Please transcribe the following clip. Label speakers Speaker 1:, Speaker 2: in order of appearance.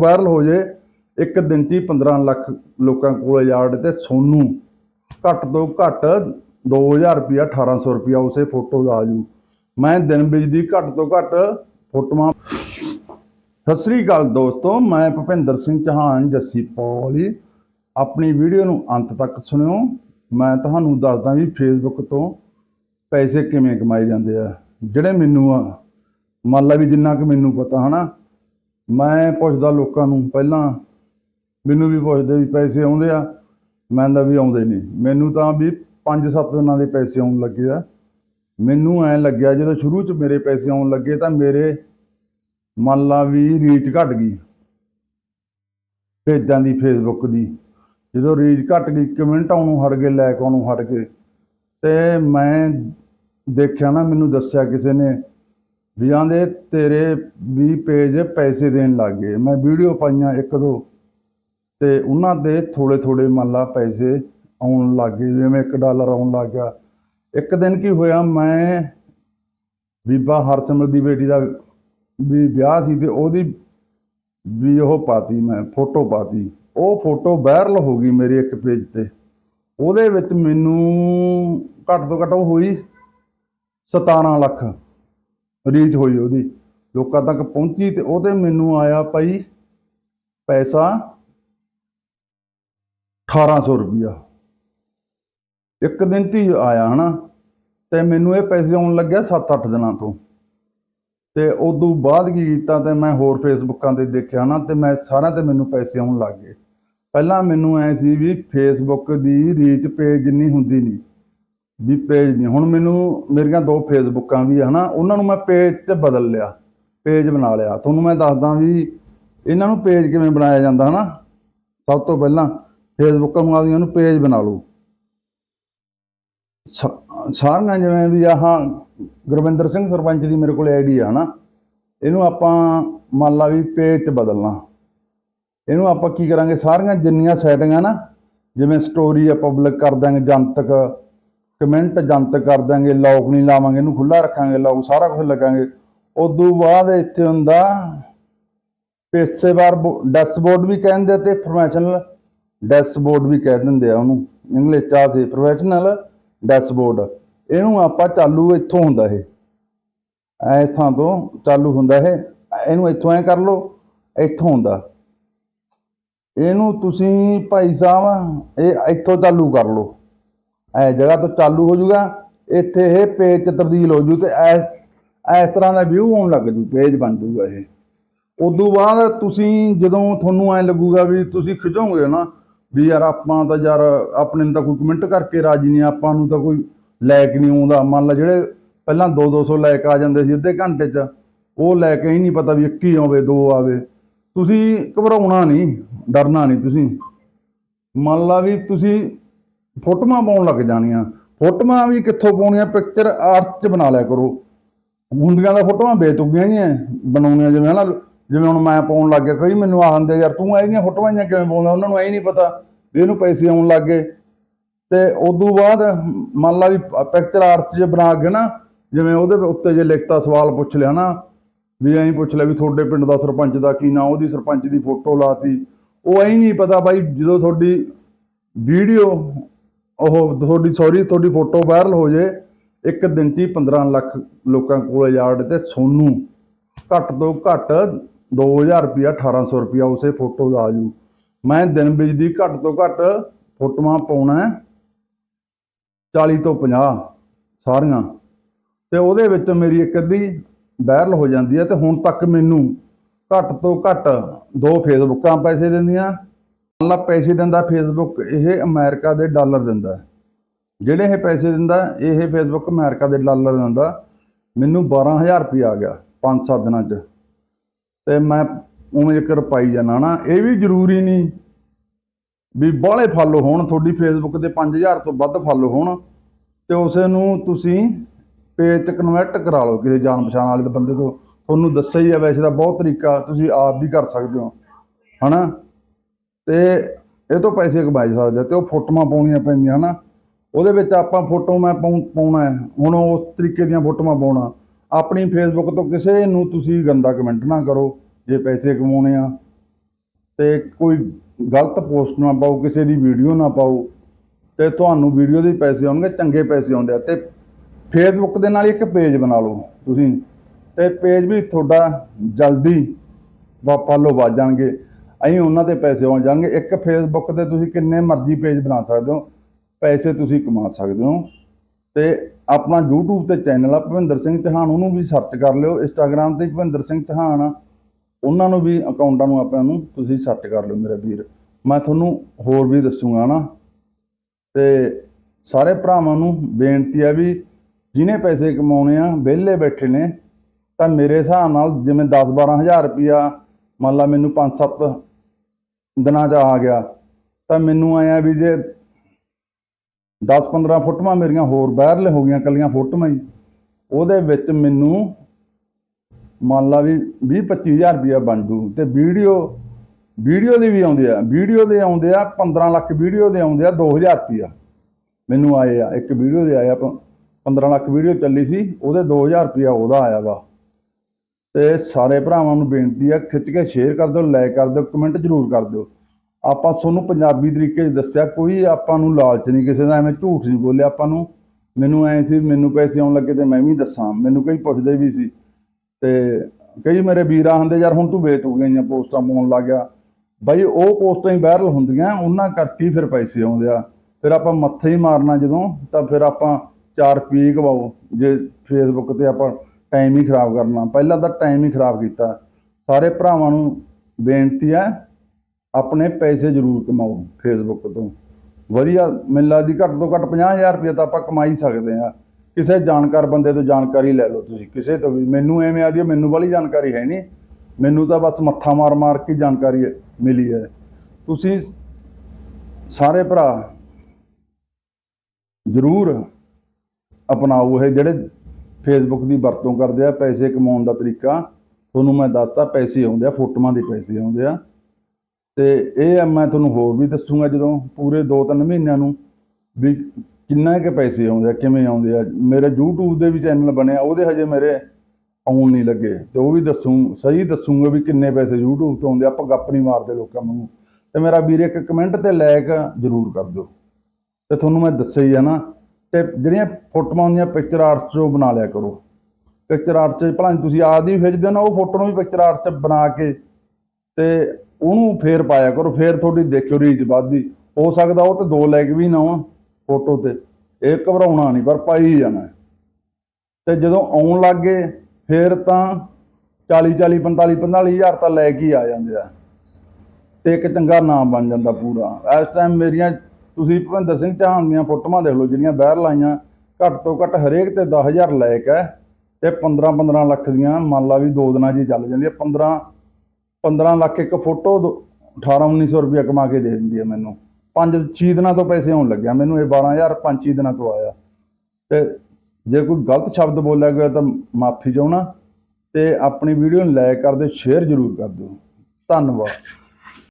Speaker 1: Viral ਹੋ ਜੇ, ਇੱਕ ਦਿਨ 'ਚ ਹੀ 15 ਲੱਖ ਲੋਕਾਂ ਕੋਲ ਯਾਰਡ ਤੇ ਸੋਨੂੰ। ਘੱਟ ਤੋਂ ਘੱਟ 2000 ਰੁਪਿਆ 1800 ਰੁਪਿਆ ਉਸੇ ਫੋਟੋ ਦਾ ਆਜੂ ਮੈਂ ਦਿਨ ਵਿੱਚ ਦੀ ਘੱਟ ਤੋਂ ਘੱਟ ਫੋਟੋਆਂ। ਸਤਿ ਸ੍ਰੀ ਅਕਾਲ ਦੋਸਤੋ, ਮੈਂ ਭੁਪਿੰਦਰ ਸਿੰਘ ਚੌਹਾਨ, ਜੱਸੀ ਪੌਲੀ ਆਪਣੀ ਵੀਡੀਓ ਨੂੰ ਅੰਤ ਤੱਕ ਸੁਣਿਓ। ਮੈਂ ਤੁਹਾਨੂੰ ਦੱਸਦਾ ਵੀ ਫੇਸਬੁੱਕ ਤੋਂ ਪੈਸੇ ਕਿਵੇਂ ਕਮਾਏ ਜਾਂਦੇ ਆ। ਜਿਹੜੇ ਮੈਨੂੰ ਆ, ਮੰਨ ਲਾ ਵੀ ਜਿੰਨਾ ਕਿ ਮੈਨੂੰ ਪਤਾ, ਹਨਾ? ਮੈਂ ਪੁੱਛਦਾ ਲੋਕਾਂ ਨੂੰ ਪਹਿਲਾਂ, ਮੈਨੂੰ ਵੀ ਪੁੱਛਦੇ ਵੀ ਪੈਸੇ ਆਉਂਦੇ ਆ, ਮੈਂ ਤਾਂ ਵੀ ਆਉਂਦੇ ਨਹੀਂ। ਮੈਨੂੰ ਤਾਂ ਵੀ 5-7 ਦਿਨਾਂ ਦੇ ਪੈਸੇ ਆਉਣ ਲੱਗੇ ਆ। ਮੈਨੂੰ ਐ ਲੱਗਿਆ ਜਦੋਂ ਸ਼ੁਰੂ ਚ ਮੇਰੇ ਪੈਸੇ ਆਉਣ ਲੱਗੇ ਤਾਂ ਮੇਰੇ ਮੰਨ ਲਾ ਵੀ ਰੀਚ ਘਟ ਗਈ, ਪੇਜਾਂ ਦੀ ਫੇਸਬੁੱਕ ਦੀ। ਜਦੋਂ ਰੀਚ ਘਟ ਗਈ ਕਮੈਂਟ ਨੂੰ ਹਟ ਗਏ ਲਾਇਕ ਨੂੰ ਹਟ ਗਏ। ਤੇ ਮੈਂ ਦੇਖਿਆ ਨਾ, ਮੈਨੂੰ ਦੱਸਿਆ ਕਿਸੇ ਨੇ ਵੀ ਦੇ ਤੇਰੇ ਵੀ ਪੇਜ ਪੈਸੇ ਦੇਣ ਲੱਗ ਗਏ। ਮੈਂ ਵੀਡੀਓ ਪਾਈਆਂ ਇੱਕ ਦੋ ਤੇ ਉਹਨਾਂ ਦੇ ਥੋੜੇ ਥੋੜੇ ਮੰਨ ਲਾ ਪੈਸੇ ਆਉਣ ਲੱਗ ਗਏ, ਜਿਵੇਂ 1 ਡਾਲਰ ਆਉਣ ਲੱਗ ਗਿਆ। ਇੱਕ ਦਿਨ ਕੀ ਹੋਇਆ, ਮੈਂ ਬੀਬਾ ਹਰਸਿਮਰਤ ਦੀ ਬੇਟੀ ਦਾ ਵੀ ਵਿਆਹ ਸੀ ਤੇ ਉਹਦੀ ਵੀ ਉਹ ਪਾਤੀ, ਮੈਂ ਫੋਟੋ ਪਾਤੀ। ਉਹ ਫੋਟੋ ਵਾਇਰਲ ਹੋ ਗਈ ਮੇਰੇ ਇੱਕ ਪੇਜ ਤੇ। ਉਹਦੇ ਵਿੱਚ ਮੈਨੂੰ ਘੱਟ ਤੋਂ ਘੱਟ ਉਹ ਹੋਈ 17 ਲੱਖ। ਰੀਚ ਹੋਈ ਉਹਦੀ। ਲੋਕਾਂ ਤੱਕ ਪਹੁੰਚੀ ਤੇ ਉਹਦੇ ਮੈਨੂੰ ਆਇਆ ਭਾਈ ਪੈਸਾ 1800 ਰੁਪਿਆ ਇੱਕ ਦਿਨ ਤੇ ਹੀ ਆਇਆ ਹਨਾ ਤੇ ਮੈਨੂੰ ਇਹ ਪੈਸੇ ਆਉਣ ਲੱਗਿਆ 7-8 ਦਿਨਾਂ ਤੋਂ। ਤੇ ਉਦੋਂ ਬਾਅਦ ਕੀ ਕੀਤਾ ਤੇ ਮੈਂ ਹੋਰ ਫੇਸਬੁੱਕਾਂ ਤੇ ਦੇਖਿਆ ਨਾ ਤੇ ਮੈਂ ਸਾਰਿਆਂ ਤੇ ਮੈਨੂੰ ਪੈਸੇ ਆਉਣ ਲੱਗ ਗਏ। ਪਹਿਲਾਂ ਮੈਨੂੰ ਐ ਸੀ ਵੀ ਫੇਸਬੁੱਕ ਦੀ ਰੀਚ ਪੇਜ ਜਿੰਨੀ ਹੁੰਦੀ ਨਹੀਂ ਵੀ ਪੇਜ ਨਹੀਂ। ਹੁਣ ਮੈਨੂੰ ਮੇਰੀਆਂ ਦੋ ਫੇਸਬੁੱਕਾਂ ਵੀ ਆ ਹਨਾ, ਉਹਨਾਂ ਨੂੰ ਮੈਂ ਪੇਜ 'ਚ ਬਦਲ ਲਿਆ ਪੇਜ ਬਣਾ ਲਿਆ। ਤੁਹਾਨੂੰ ਮੈਂ ਦੱਸਦਾ ਵੀ ਇਹਨਾਂ ਨੂੰ ਪੇਜ ਕਿਵੇਂ ਬਣਾਇਆ ਜਾਂਦਾ ਹਨਾ। ਸਭ ਤੋਂ ਪਹਿਲਾਂ ਫੇਸਬੁੱਕਾਂ ਨੂੰ ਆਦੀਆਂ ਨੂੰ ਪੇਜ ਬਣਾ ਲਓ। ਸਾਰੀਆਂ ਜਿਵੇਂ ਵੀ ਆਹ ਗੁਰਵਿੰਦਰ ਸਿੰਘ ਸਰਪੰਚ ਦੀ ਮੇਰੇ ਕੋਲ ਆਈਡੀ ਆ ਹਨਾ। ਇਹਨੂੰ ਆਪਾਂ ਮੰਨ ਲਾ ਵੀ ਪੇਜ 'ਚ ਬਦਲਣਾ। ਇਹਨੂੰ ਆਪਾਂ ਕੀ ਕਰਾਂਗੇ? ਸਾਰੀਆਂ ਜਿੰਨੀਆਂ ਸੈਟਿੰਗਾਂ ਨਾ, ਜਿਵੇਂ ਸਟੋਰੀ ਆ ਪਬਲਿਕ ਕਰ ਦਾਂਗੇ ਜਨਤਕ ਕਮੈਂਟ ਜਨਤਕ ਕਰ ਦਾਂਗੇ ਲੌਕ ਨਹੀਂ ਲਾਵਾਂਗੇ, ਇਹਨੂੰ ਖੁੱਲਾ ਰੱਖਾਂਗੇ ਲੌਕ ਸਾਰਾ ਕੁਝ ਲਗਾਂਗੇ। ਉਦੋਂ ਬਾਅਦ ਇੱਥੇ ਹੁੰਦਾ, ਪੇਸ਼ੇਵਾਰ ਡੈਸ਼ਬੋਰਡ ਵੀ ਕਹਿੰਦੇ ਤੇ ਪ੍ਰੋਫੈਸ਼ਨਲ ਡੈਸ਼ਬੋਰਡ ਵੀ ਕਹਿ ਦਿੰਦੇ ਆ ਉਹਨੂੰ। ਇੰਗਲਿਸ਼ ਚ ਆ ਸੀ ਪ੍ਰੋਫੈਸ਼ਨਲ ਡੈਸ਼ਬੋਰਡ ਇਹਨੂੰ ਆਪਾਂ ਚਾਲੂ ਇੱਥੋਂ ਹੁੰਦਾ ਇਹ। ਐ ਥਾਂ ਤੋਂ ਚਾਲੂ ਹੁੰਦਾ ਇਹ। ਇਹਨੂੰ ਇੱਥੋਂ ਐ ਕਰ ਲਓ, ਇੱਥੋਂ ਹੁੰਦਾ। ਇਹਨੂੰ ਤੁਸੀਂ ਭਾਈ ਸਾਹਿਬ, ਇਹ ਇੱਥੋਂ ਚਾਲੂ ਕਰ ਲਓ। ਐ ਜਗ੍ਹਾ ਤੋਂ ਚਾਲੂ ਹੋ ਜਾਊਗਾ ਇੱਥੇ ਇਹ ਪੇਜ 'ਚ ਤਬਦੀਲ ਹੋ ਜੂ ਤੇ ਐ ਇਸ ਤਰ੍ਹਾਂ ਦਾ ਵਿਊ ਆਉਣ ਲੱਗ ਜੂ ਪੇਜ ਬਣ ਜੂਗਾ ਇਹ। ਉਦੋਂ ਬਾਅਦ ਤੁਸੀਂ ਜਦੋਂ ਤੁਹਾਨੂੰ ਐ ਲੱਗੂਗਾ ਵੀ ਤੁਸੀਂ ਖਿਚੋਗੇ ਨਾ, ਵੀ ਯਾਰ ਆਪਾਂ ਤਾਂ ਯਾਰ ਆਪਣੇ ਨੂੰ ਤਾਂ ਕੋਈ ਕਮੈਂਟ ਕਰਕੇ ਰਾਜੀ ਨਹੀਂ, ਆਪਾਂ ਨੂੰ ਤਾਂ ਕੋਈ ਲਾਇਕ ਨਹੀਂ ਆਉਂਦਾ। ਮੰਨ ਲਾ ਜਿਹੜੇ ਪਹਿਲਾਂ 2 200 ਲਾਇਕ ਆ ਜਾਂਦੇ ਸੀ ਅੱਧੇ ਘੰਟੇ 'ਚ, ਉਹ ਲੈ ਕੇ ਹੀ ਨਹੀਂ ਪਤਾ ਵੀ 21 ਆਵੇ 2 ਆਵੇ। ਤੁਸੀਂ ਘਬਰਾਉਣਾ ਨਹੀਂ, ਡਰਨਾ ਨਹੀਂ ਤੁਸੀਂ। ਮੰਨ ਲਾ ਵੀ ਤੁਸੀਂ ਫੋਟੋਆਂ ਪਾਉਣ ਲੱਗ ਜਾਣੀਆਂ। ਫੋਟੋਆਂ ਵੀ ਕਿੱਥੋਂ ਪਾਉਣੀਆਂ? ਪਿਕਚਰ ਆਰਟ 'ਚ ਬਣਾ ਲਿਆ ਕਰੋ। ਹੁੰਦੀਆਂ ਦਾ ਫੋਟੋਆਂ ਬੇਤੁਕੀਆਂ ਹੀ ਬਣਾਉਣੀਆਂ ਜਿਵੇਂ ਹਨਾ, ਜਿਵੇਂ ਹੁਣ ਮੈਂ ਪਾਉਣ ਲੱਗ ਗਿਆ, ਕਈ ਮੈਨੂੰ ਆਖਦੇ ਯਾਰ ਤੂੰ ਇਹਦੀਆਂ ਫੋਟੋਆਂ ਜਿਹੀਆਂ ਕਿਵੇਂ ਪਾਉਂਦਾ? ਉਹਨਾਂ ਨੂੰ ਐ ਨਹੀਂ ਪਤਾ ਵੀ ਇਹਨੂੰ ਪੈਸੇ ਆਉਣ ਲੱਗ ਗਏ। ਤੇ ਉਦੋਂ ਬਾਅਦ ਮੰਨ ਲਾ ਵੀ ਪਿਕਚਰ ਆਰਟ 'ਚ ਬਣਾ ਕੇ ਨਾ, ਜਿਵੇਂ ਉਹਦੇ ਉੱਤੇ ਜੇ ਲਿਖਤਾ ਸਵਾਲ ਪੁੱਛ ਲਿਆ ਨਾ, ਵੀ ਐਂ ਪੁੱਛ ਲਿਆ ਵੀ ਤੁਹਾਡੇ ਪਿੰਡ ਦਾ ਸਰਪੰਚ ਦਾ ਕੀ ਨਾਂ, ਉਹਦੀ ਸਰਪੰਚ ਦੀ ਫੋਟੋ ਲਾਤੀ। ਉਹ ਐਂ ਨਹੀਂ ਪਤਾ ਬਾਈ ਜਦੋਂ ਤੁਹਾਡੀ ਵੀਡੀਓ ਉਹ ਤੁਹਾਡੀ ਸੌਰੀ ਤੁਹਾਡੀ ਫੋਟੋ ਵਾਇਰਲ ਹੋ ਜੇ ਇੱਕ ਦਿਨ 'ਚ ਹੀ 15 ਲੱਖ ਲੋਕਾਂ ਕੋਲ ਯਾਰਡ ਤੇ ਸੋਨੂੰ। ਘੱਟ ਤੋਂ ਘੱਟ 2000 ਰੁਪਿਆ 1800 ਰੁਪਿਆ ਉਸੇ ਫੋਟੋ ਦਾ ਆਜੂ ਮੈਂ ਦਿਨ ਵਿੱਚ ਦੀ ਘੱਟ ਤੋਂ ਘੱਟ ਫੋਟੋਆਂ ਪਾਉਣਾ ਹੈ 40 ਤੋਂ 50 ਸਾਰੀਆਂ। ਤੇ ਉਹਦੇ ਵਿੱਚ ਮੇਰੀ ਇੱਕ ਅੱਧੀ ਵਾਇਰਲ ਹੋ ਜਾਂਦੀ ਹੈ ਤੇ ਹੁਣ ਤੱਕ ਮੈਨੂੰ ਘੱਟ ਤੋਂ ਘੱਟ ਦੋ ਫੇਸਬੁੱਕਾਂ ਪੈਸੇ ਦਿੰਦੀਆਂ। ਲਾ ਪੈਸੇ ਦਿੰਦਾ ਫੇਸਬੁੱਕ ਇਹ ਅਮਰੀਕਾ ਦੇ ਡਾਲਰ ਦਿੰਦਾ। ਜਿਹੜੇ ਇਹ ਪੈਸੇ ਦਿੰਦਾ, ਇਹ ਫੇਸਬੁੱਕ ਅਮਰੀਕਾ ਦੇ ਡਾਲਰ ਦਿੰਦਾ। ਮੈਨੂੰ 12000 ਰੁਪਇਆ ਆ ਗਿਆ 5-7 ਦਿਨਾਂ 'ਚ। ਤੇ ਮੈਂ ਉਵੇਂ ਜ਼ਿਕਰ ਪਾਈ ਜਾਣਾ ਨਾ, ਇਹ ਵੀ ਜ਼ਰੂਰੀ ਨਹੀਂ ਵੀ ਬਾਹਲੇ ਫਾਲੋ ਹੋਣ, ਤੁਹਾਡੀ ਫੇਸਬੁੱਕ ਤੇ 5000 ਤੋਂ ਵੱਧ ਫਾਲੋ ਹੋਣ। ਤੇ ਉਸੇ ਨੂੰ ਤੁਸੀਂ ਪੇਜ 'ਚ ਕਨਵਰਟ ਕਰਾ ਲਓ ਕਿਸੇ ਜਾਣ ਪਛਾਣ ਵਾਲੇ ਬੰਦੇ ਤੋਂ। ਤੁਹਾਨੂੰ ਦੱਸਿਆ ਹੀ ਆ ਵੈਸੇ ਤਾਂ ਬਹੁਤ ਤਰੀਕਾ, ਤੁਸੀਂ ਆਪ ਵੀ ਕਰ ਸਕਦੇ ਹੋ। ਹਨਾ? ਤੇ ਇਹ ਤੋਂ ਪੈਸੇ ਕਮਾਏ ਸਕਦੇ ਆ ਤੇ ਉਹ ਫੋਟੋਆਂ ਪਾਉਣੀਆਂ ਪੈਂਦੀਆਂ ਹਨਾ। ਉਹਦੇ ਵਿੱਚ ਆਪਾਂ ਫੋਟੋ ਮੈਂ ਪਾਉ- ਪਾਉਣਾ ਹੁਣ ਉਸ ਤਰੀਕੇ ਦੀਆਂ ਫੋਟੋਆਂ ਪਾਉਣਾ। ਆਪਣੀ ਫੇਸਬੁੱਕ ਤੋਂ ਕਿਸੇ ਨੂੰ ਤੁਸੀਂ ਗੰਦਾ ਕਮੈਂਟ ਨਾ ਕਰੋ, ਜੇ ਪੈਸੇ ਕਮਾਉਣੇ ਆ। ਤੇ ਕੋਈ ਗਲਤ ਪੋਸਟ ਨਾ ਪਾਓ, ਕਿਸੇ ਦੀ ਵੀਡੀਓ ਨਾ ਪਾਓ। ਤੇ ਤੁਹਾਨੂੰ ਵੀਡੀਓ ਦੇ ਪੈਸੇ ਆਉਣਗੇ, ਚੰਗੇ ਪੈਸੇ ਆਉਂਦੇ ਆ। ਤੇ ਫੇਸਬੁੱਕ ਦੇ ਨਾਲ ਇੱਕ ਪੇਜ ਬਣਾ ਲਓ ਤੁਸੀਂ। ਤੇ ਪੇਜ ਵੀ ਤੁਹਾਡਾ ਜਲਦੀ ਵਾ ਫਾਲੋ ਵੱਜ ਜਾਣਗੇ। ਅਸੀਂ ਉਹਨਾਂ ਤੇ ਪੈਸੇ ਆਉਣ ਜਾਣਗੇ। ਇੱਕ ਫੇਸਬੁੱਕ ਤੇ ਤੁਸੀਂ ਕਿੰਨੇ ਮਰਜ਼ੀ ਪੇਜ ਬਣਾ ਸਕਦੇ ਹੋ, ਪੈਸੇ ਤੁਸੀਂ ਕਮਾ ਸਕਦੇ ਹੋ। ਤੇ ਆਪਣਾ YouTube ਤੇ ਚੈਨਲ ਆ, ਭਵਿੰਦਰ ਸਿੰਘ ਚੌਹਾਨ, ਉਹਨੂੰ ਵੀ ਸਰਚ ਕਰ ਲਿਓ। Instagram ਤੇ ਭਵਿੰਦਰ ਸਿੰਘ ਚੌਹਾਨ ਆ। ਉਹਨਾਂ ਨੂੰ ਵੀ ਅਕਾਊਂਟਾਂ ਨੂੰ ਆਪਾਂ ਨੂੰ ਤੁਸੀਂ ਸਰਚ ਕਰ ਲਿਓ, ਮੇਰੇ ਵੀਰ। ਮੈਂ ਤੁਹਾਨੂੰ ਹੋਰ ਵੀ ਦੱਸੂਗਾ ਨਾ। ਤੇ ਸਾਰੇ ਭਰਾਵਾਂ ਨੂੰ ਬੇਨਤੀ ਆ ਵੀ ਜਿਹਨੇ ਪੈਸੇ ਕਮਾਉਣੇ ਆ, ਵਿਹਲੇ ਬੈਠੇ ਨੇ, ਤਾਂ ਮੇਰੇ ਹਿਸਾਬ ਨਾਲ ਜਿਵੇਂ 10 12000 ਰੁਪਿਆ ਮੰਨ ਲਾ ਮੈਨੂੰ 5-7 ਦਿਨਾਂ 'ਚ ਆ ਗਿਆ, ਤਾਂ ਮੈਨੂੰ ਆਇਆ ਵੀ ਜੇ 10-15 ਫੋਟੋਆਂ ਮੇਰੀਆਂ ਹੋਰ ਵਾਇਰਲ ਹੋ ਗਈਆਂ ਕੱਲੀਆਂ ਫੋਟੋਆਂ ਹੀ, ਉਹਦੇ ਵਿੱਚ ਮੈਨੂੰ ਮੰਨ ਲਾ ਵੀ 20-25000 ਰੁਪਇਆ ਬਣ ਜੂ, ਤੇ ਵੀਡੀਓ ਵੀਡੀਓ ਦੇ ਵੀ ਆਉਂਦੇ ਆ, ਵੀਡੀਓ ਦੇ ਆਉਂਦੇ ਆ 15 ਲੱਖ ਵੀਡੀਓ ਦੇ ਆਉਂਦੇ ਆ 2000 ਰੁਪਇਆ। ਮੈਨੂੰ ਆਏ ਆ, ਇੱਕ ਵੀਡੀਓ ਦੇ ਆਇਆ 15 ਲੱਖ ਵੀਡੀਓ ਚੱਲੀ ਸੀ, ਉਹਦੇ 2000 ਰੁਪਇਆ ਉਹਦਾ ਆਇਆ ਵਾ। ਤੇ ਸਾਰੇ ਭਰਾਵਾਂ ਨੂੰ ਬੇਨਤੀ ਆ, ਖਿੱਚ ਕੇ ਸ਼ੇਅਰ ਕਰ ਦਿਓ ਲਾਈਕ ਕਰ ਦਿਓ ਕਮੈਂਟ ਜ਼ਰੂਰ ਕਰ ਦਿਓ। ਆਪਾਂ ਤੁਹਾਨੂੰ ਪੰਜਾਬੀ ਤਰੀਕੇ 'ਚ ਦੱਸਿਆ, ਕੋਈ ਆਪਾਂ ਨੂੰ ਲਾਲਚ ਨਹੀਂ, ਕਿਸੇ ਦਾ ਐਵੇਂ ਝੂਠ ਨਹੀਂ ਬੋਲਿਆ ਆਪਾਂ ਨੂੰ। ਮੈਨੂੰ ਐ ਸੀ, ਮੈਨੂੰ ਪੈਸੇ ਆਉਣ ਲੱਗੇ ਤੇ ਮੈਂ ਵੀ ਦੱਸਾਂ, ਮੈਨੂੰ ਕਈ ਪੁੱਛਦੇ ਵੀ ਸੀ। ਤੇ ਕਈ ਮੇਰੇ ਵੀਰਾਂ ਹੁੰਦੇ ਯਾਰ ਹੁਣ ਤੂੰ ਵੇਚ ਹੋ ਗਈਆਂ ਪੋਸਟਾਂ ਪਾਉਣ ਲੱਗ ਗਿਆ। ਬਾਈ, ਉਹ ਪੋਸਟਾਂ ਹੀ ਵਾਇਰਲ ਹੁੰਦੀਆਂ, ਉਹਨਾਂ ਕਰਕੇ ਫਿਰ ਪੈਸੇ ਆਉਂਦੇ ਆ। ਫਿਰ ਆਪਾਂ ਮੱਥੇ ਹੀ ਮਾਰਨਾ ਜਦੋਂ, ਤਾਂ ਫਿਰ ਆਪਾਂ ਚਾਰ ਪੀ ਕਵਾਓ ਜੇ ਫੇਸਬੁੱਕ ਤੇ ਆਪਾਂ ਟਾਈਮ ਹੀ ਖਰਾਬ ਕਰਨਾ। ਪਹਿਲਾਂ ਤਾਂ ਟਾਈਮ ਹੀ ਖਰਾਬ ਕੀਤਾ। ਸਾਰੇ ਭਰਾਵਾਂ ਨੂੰ ਬੇਨਤੀ ਹੈ, ਆਪਣੇ ਪੈਸੇ ਜ਼ਰੂਰ ਕਮਾਓ ਫੇਸਬੁੱਕ ਤੋਂ। ਵਧੀਆ, ਮੈਨੂੰ ਲੱਗਦੀ ਘੱਟ ਤੋਂ ਘੱਟ 50000 ਰੁਪਏ ਤਾਂ ਆਪਾਂ ਕਮਾਈ ਸਕਦੇ ਆ ਕਿਸੇ ਜਾਣਕਾਰ ਬੰਦੇ ਤੋਂ ਜਾਣਕਾਰੀ ਲੈ ਲਓ ਤੁਸੀਂ। ਕਿਸੇ ਤੋਂ ਵੀ। ਮੈਨੂੰ ਐਵੇਂ ਆ ਜੀ ਮੈਨੂੰ ਵਾਲੀ ਜਾਣਕਾਰੀ ਹੈ ਨਹੀਂ। ਮੈਨੂੰ ਤਾਂ ਬਸ ਮੱਥਾ ਮਾਰ ਮਾਰ ਕੇ ਜਾਣਕਾਰੀ ਮਿਲੀ ਹੈ। ਤੁਸੀਂ ਸਾਰੇ ਭਰਾ ਜ਼ਰੂਰ ਅਪਣਾਓ ਇਹ ਜਿਹੜੇ ਫੇਸਬੁੱਕ ਦੀ ਵਰਤੋਂ ਕਰਦੇ ਆ, ਪੈਸੇ ਕਮਾਉਣ ਦਾ ਤਰੀਕਾ। ਤੁਹਾਨੂੰ ਮੈਂ ਦੱਸਤਾ, ਪੈਸੇ ਆਉਂਦੇ ਆ, ਫੋਟੋਆਂ ਦੇ ਪੈਸੇ ਆਉਂਦੇ ਆ। ਤੇ ਇਹ ਮੈਂ ਤੁਹਾਨੂੰ ਹੋਰ ਵੀ ਦੱਸੂਗਾ ਜਦੋਂ, ਪੂਰੇ 2-3 ਮਹੀਨਿਆਂ ਨੂੰ, ਵੀ ਕਿੰਨਾ ਕੁ ਪੈਸੇ ਆਉਂਦੇ ਆ, ਕਿਵੇਂ ਆਉਂਦੇ ਆ। ਮੇਰੇ YouTube ਦੇ ਵੀ ਚੈਨਲ ਬਣਿਆ ਉਹਦੇ ਹਜੇ ਮੇਰੇ ਆਉਣ ਨਹੀਂ ਲੱਗੇ। ਤੇ ਉਹ ਵੀ ਦੱਸੂ, ਸਹੀ ਦੱਸੂਗਾ ਵੀ ਕਿੰਨੇ ਪੈਸੇ YouTube ਤੋਂ ਆਉਂਦੇ ਆਪਾਂ ਗੱਪ ਨਹੀਂ ਮਾਰਦੇ ਲੋਕਾਂ ਨੂੰ। ਤੇ ਮੇਰਾ ਵੀਰ ਇੱਕ ਕਮੈਂਟ ਤੇ ਲਾਇਕ ਜ਼ਰੂਰ ਕਰ ਦਿਓ। ਤੇ ਤੁਹਾਨੂੰ ਮੈਂ ਦੱਸਿਆ ਹੀ ਆ ਨਾ ਤੇ ਜਿਹੜੀਆਂ ਫੋਟੋਆਂ ਹੁੰਦੀਆਂ ਪਿਕਚਰ ਆਰਟਸ 'ਚ ਉਹ ਬਣਾ ਲਿਆ ਕਰੋ। ਪਿਕਚਰ ਆਰਟ 'ਚ ਭਲਾ ਤੁਸੀਂ ਆਪ ਦੀ ਭੇਜਦੇ ਹੋ ਨਾ, ਉਹ ਫੋਟੋ ਨੂੰ ਵੀ ਪਿਕਚਰ ਆਰਟ 'ਚ ਬਣਾ ਕੇ ਤੇ ਉਹਨੂੰ ਫੇਰ ਪਾਇਆ ਕਰੋ, ਫੇਰ ਤੁਹਾਡੀ ਦੇਖਿਓ ਰੀਚ ਵੱਧਦੀ। ਹੋ ਸਕਦਾ ਉਹ ਤੇ ਦੋ ਲੈਗ ਵੀ ਨਾ ਹੋਣ ਫੋਟੋ ਤੇ। ਇਹ ਘਬਰਾਉਣਾ ਨਹੀਂ, ਪਰ ਪਾਈ ਜਾਣਾ ਹੈ। ਤੇ ਜਦੋਂ ਆਉਣ ਲੱਗ ਗਏ, ਫੇਰ ਤਾਂ 40 40 45 45 ਹਜ਼ਾਰ ਤਾਂ ਲੈ ਕੇ ਹੀ ਆ ਜਾਂਦੇ ਆ। ਤੇ ਇੱਕ ਚੰਗਾ ਨਾਮ ਬਣ ਜਾਂਦਾ ਪੂਰਾ। ਇਸ ਟਾਈਮ ਮੇਰੀਆਂ ਤੁਸੀਂ ਭਵਿੰਦਰ ਸਿੰਘ ਚੌਹਾਨ ਦੀਆਂ ਫੋਟੋਆਂ ਦੇਖ ਲਓ, ਜਿਹੜੀਆਂ ਬਾਹਰ ਆਈਆਂ, ਘੱਟ ਤੋਂ ਘੱਟ ਹਰੇਕ ਤੇ 10000 ਲਾਇਕ ਹੈ, ਤੇ 15 15 ਲੱਖ ਦੀਆਂ, ਮੰਨ ਲਾ ਵੀ ਦੋ ਦਿਨਾਂ 'ਚ ਹੀ ਚੱਲ ਜਾਂਦੀ ਹੈ 15 15 ਲੱਖ ਇੱਕ ਫੋਟੋ 18 1900 ਰੁਪਏ ਕਮਾ ਕੇ ਦੇ ਦਿੰਦੀ ਹੈ ਮੈਨੂੰ। ਪੰਜ, ਛੇ ਦਿਨਾਂ ਤੋਂ ਪੈਸੇ ਆਉਣ ਲੱਗਿਆ, ਮੈਨੂੰ ਇਹ 12000 ਪੰਜ, ਛੇ ਦਿਨਾਂ ਤੋਂ ਆਇਆ। ਤੇ ਜੇ ਕੋਈ ਗਲਤ ਸ਼ਬਦ ਬੋਲਿਆ ਗਿਆ ਤਾਂ ਮਾਫੀ ਚਾਹਣਾ ਤੇ ਆਪਣੀ ਵੀਡੀਓ ਨੂੰ ਲਾਈਕ ਕਰ ਦਿਓ ਸ਼ੇਅਰ ਜ਼ਰੂਰ ਕਰ ਦਿਓ। ਧੰਨਵਾਦ।